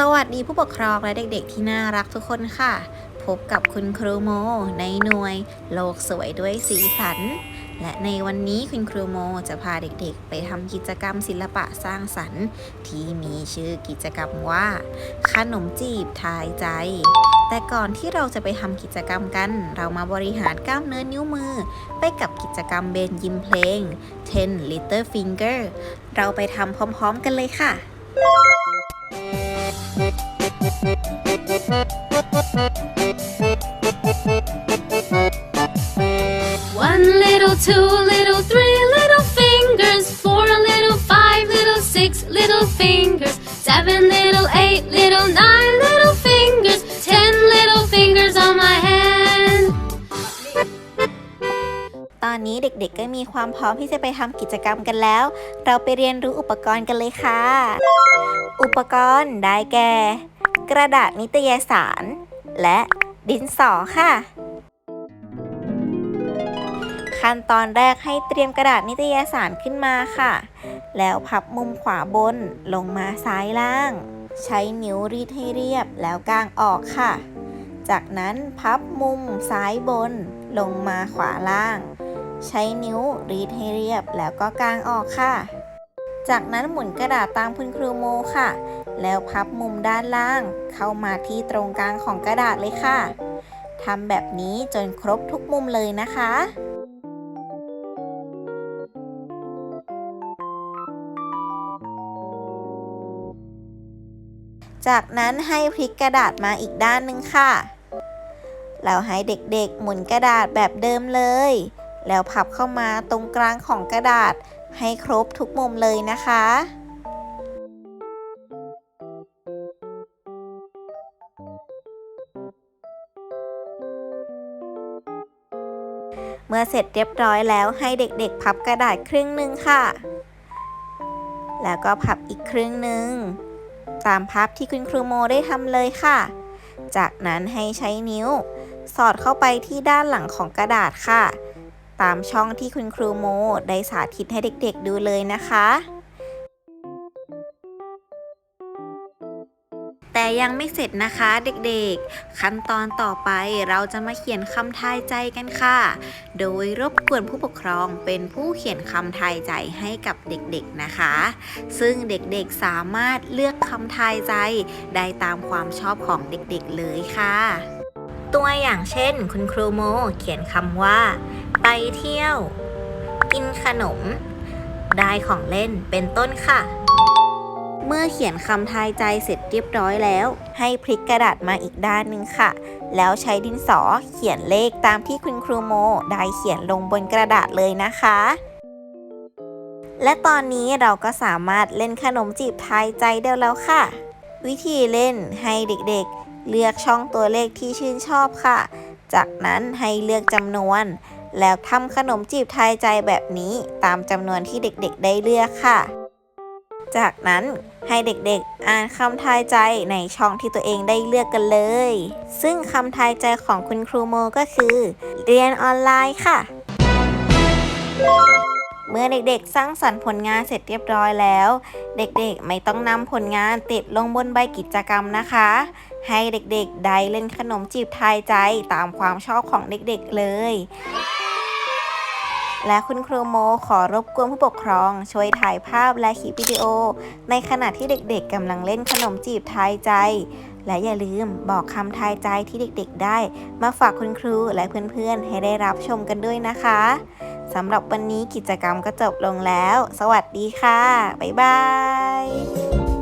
สวัสดีผู้ปกครองและเด็กๆที่น่ารักทุกคนค่ะ พบกับคุณครูโม ในหน่วย โลกสวยด้วยสีสัน และในวันนี้คุณครูโมจะพาเด็กๆ ไปทำกิจกรรมศิลปะสร้างสรรค์ ที่มีชื่อกิจกรรมว่าขนมจีบทายใจ แต่ก่อนที่เราจะไปทำกิจกรรมกัน เรามาบริหารกล้ามเนื้อนิ้วมือ ไปกับกิจกรรมเบนยิมเพลง 10 Little Finger เราไปทำพร้อมๆกันเลยค่ะ One little, two little, three little fingers, four little, five little, six little fingers, seven little, eight little, nine little fingers, ten little fingers on my hand. ตอนนี้เด็กๆก็มีความพร้อมที่จะไปทำกิจกรรมกันแล้ว เราไปเรียนรู้อุปกรณ์กันเลยค่ะ อุปกรณ์ได้แก่ กระดาษนิตยสาร และดินสอค่ะ ขั้นตอนแรกให้เตรียมกระดาษนิตยสารขึ้นมาค่ะ แล้วพับมุมขวาบนลงมาซ้ายล่าง ใช้นิ้วรีดให้เรียบแล้วกางออกค่ะ จากนั้นพับมุมซ้ายบนลงมาขวาล่าง ใช้นิ้วรีดให้เรียบแล้วก็กางออกค่ะ จากนั้นหมุนกระดาษตามคุณครูโมค่ะ แล้วพับมุมด้านล่าง เข้ามาที่ตรงกลางของกระดาษเลยค่ะทำแบบนี้จนครบทุกมุมเลยนะคะจากนั้นให้พลิกกระดาษมาอีกด้านหนึ่งค่ะ แล้วให้เด็กๆ หมุนกระดาษแบบเดิมเลย แล้วพับเข้ามาตรงกลางของกระดาษให้ครบทุกมุมเลยนะคะ เมื่อเสร็จเรียบร้อยแล้วให้เด็กๆ พับกระดาษครึ่งหนึ่งค่ะ แล้วก็พับอีกครึ่งหนึ่งตามพับที่คุณครูโมได้ทำเลยค่ะ จากนั้นให้ใช้นิ้ว สอดเข้าไปที่ด้านหลังของกระดาษค่ะ ตามช่องที่คุณครูโมได้สาธิตให้เด็กๆดูเลยนะคะ ยังไม่เสร็จนะคะเด็กๆ ขั้นตอนต่อไปเราจะมาเขียนคำทายใจกันค่ะ โดยรบกวนผู้ปกครองเป็นผู้เขียนคำทายใจให้กับเด็กๆนะคะ ซึ่งเด็กๆสามารถเลือกคำทายใจได้ตามความชอบของเด็กๆเลยค่ะ ตัวอย่างเช่น คุณครูโมเขียนคำว่า ไปเที่ยว กินขนม ได้ของเล่นเป็นต้นค่ะ เมื่อเขียนคำทายใจเสร็จเรียบร้อยแล้ว ให้พลิกกระดาษมาอีกด้านหนึ่งค่ะ แล้วใช้ดินสอเขียนเลขตามที่คุณครูโม ได้เขียนลงบนกระดาษเลยนะคะ และตอนนี้เราก็สามารถเล่นขนมจีบทายใจได้แล้วค่ะ วิธีเล่นให้เด็กๆ เลือกช่องตัวเลขที่ชื่นชอบค่ะ จากนั้นให้เลือกจำนวน แล้วทำขนมจีบทายใจแบบนี้ตามจำนวนที่เด็กๆ ได้เลือกค่ะ จากนั้นให้เด็กๆ อ่านคำทายใจในช่องที่ตัวเองได้เลือกกันเลย ซึ่งคำทายใจของคุณครูโมก็คือ เรียนออนไลน์ค่ะ เมื่อเด็กๆ สร้างสรรค์ผลงานเสร็จเรียบร้อยแล้ว เด็กๆ ไม่ต้องนำผลงานติดลงบนใบกิจกรรมนะคะ ให้เด็กๆ ได้เล่นขนมจีบทายใจตามความชอบของเด็กๆ เลย และคุณครูโมขอรบกวนผู้ปกครอง ช่วยถ่ายภาพและคลิปวิดีโอ ในขณะที่เด็กๆกำลังเล่นขนมจีบทายใจ และอย่าลืมบอกคำทายใจที่เด็กๆได้ มาฝากคุณครูและเพื่อนๆ ให้ได้รับชมกันด้วยนะคะสำหรับวันนี้กิจกรรมก็จบลงแล้ว สวัสดีค่ะ บ๊ายบาย